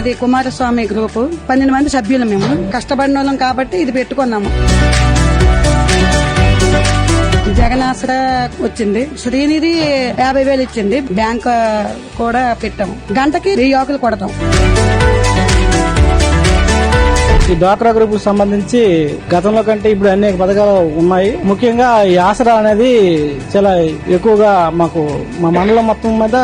మాది కుమారస్వామి గ్రూప్ పన్నెండు మంది సభ్యులు మేము. కష్టపడిన వాళ్ళం కాబట్టి ఇది పెట్టుకున్నాము. జగన్ వచ్చింది. శ్రీనిధి యాభై వేలు ఇచ్చింది. బ్యాంక్ కూడా పెట్టాము. గంటకి వెయ్యి ఆకులు కొడతాం. ఈ డ్వాక్రా గ్రూప్ సంబంధించి గతంలో కంటే ఇప్పుడు అనేక పథకాలు ఉన్నాయి. ముఖ్యంగా ఈ ఆసరా అనేది చాలా ఎక్కువగా మాకు మా మండలం మొత్తం మీద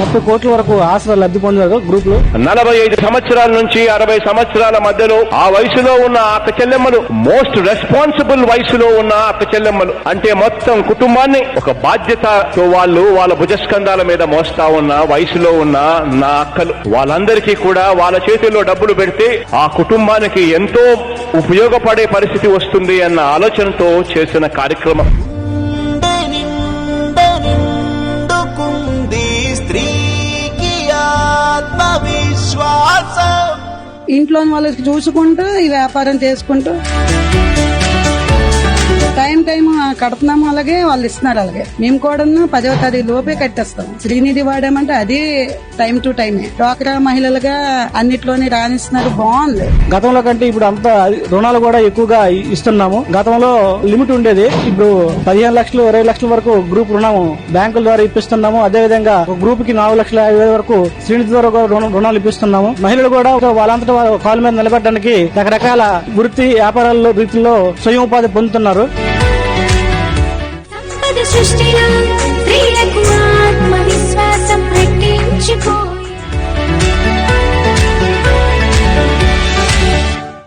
ముప్పై కోట్ల వరకు ఆసరా లబ్ధి పొందారు గ్రూప్లో. నలభై ఐదు సంవత్సరాల నుంచి అరవై సంవత్సరాల మధ్యలో ఆ వయసులో ఉన్న అక్క చెల్లెమ్మలు మోస్ట్ రెస్పాన్సిబుల్ వయసులో ఉన్న అక్క చెల్లెమ్మలు. అంటే మొత్తం కుటుంబాన్ని ఒక బాధ్యతతో వాళ్ళు వాళ్ళ భుజస్కంధాల మీద మోస్తా ఉన్న వయసులో ఉన్న నా అక్కలు. వాళ్ళందరికీ కూడా వాళ్ళ చేతిలో డబ్బులు పెడితే ఆ కుటుంబానికి ఎంతో ఉపయోగపడే పరిస్థితి వస్తుంది అన్న ఆలోచనతో చేసిన కార్యక్రమం. ఇంట్లోని వాళ్ళకి చూసుకుంటూ ఈ వ్యాపారం చేసుకుంటూ. కడుతున్నాము అలాగే వాళ్ళు ఇస్తున్నారు అలాగే. మేము కూడా పదవ తారీఖు లోపే కట్టేస్తాం. శ్రీనిధి వాడామంటే అది టైం టు టైమే డ్వాక్రా మహిళలుగా అన్నిట్లోనే రాణిస్తున్నారు. బాగుంది. గతంలో కంటే ఇప్పుడు అంత రుణాలు కూడా ఎక్కువగా ఇస్తున్నాము. గతంలో లిమిట్ ఉండేది. ఇప్పుడు పదిహేను లక్షలు ఇరవై లక్షల వరకు గ్రూప్ రుణం బ్యాంకుల ద్వారా ఇప్పిస్తున్నాము. అదే విధంగా ఒక గ్రూప్కి నాలుగు లక్షల యాభై వేల వరకు శ్రీనిధి ద్వారా రుణాలు ఇప్పిస్తున్నాము. మహిళలు కూడా వాళ్ళంతటా కాలు మీద నిలబెట్టడానికి రకరకాల వృత్తి వ్యాపారాల్లో రీతిలో స్వయం ఉపాధి పొందుతున్నారు. Just you.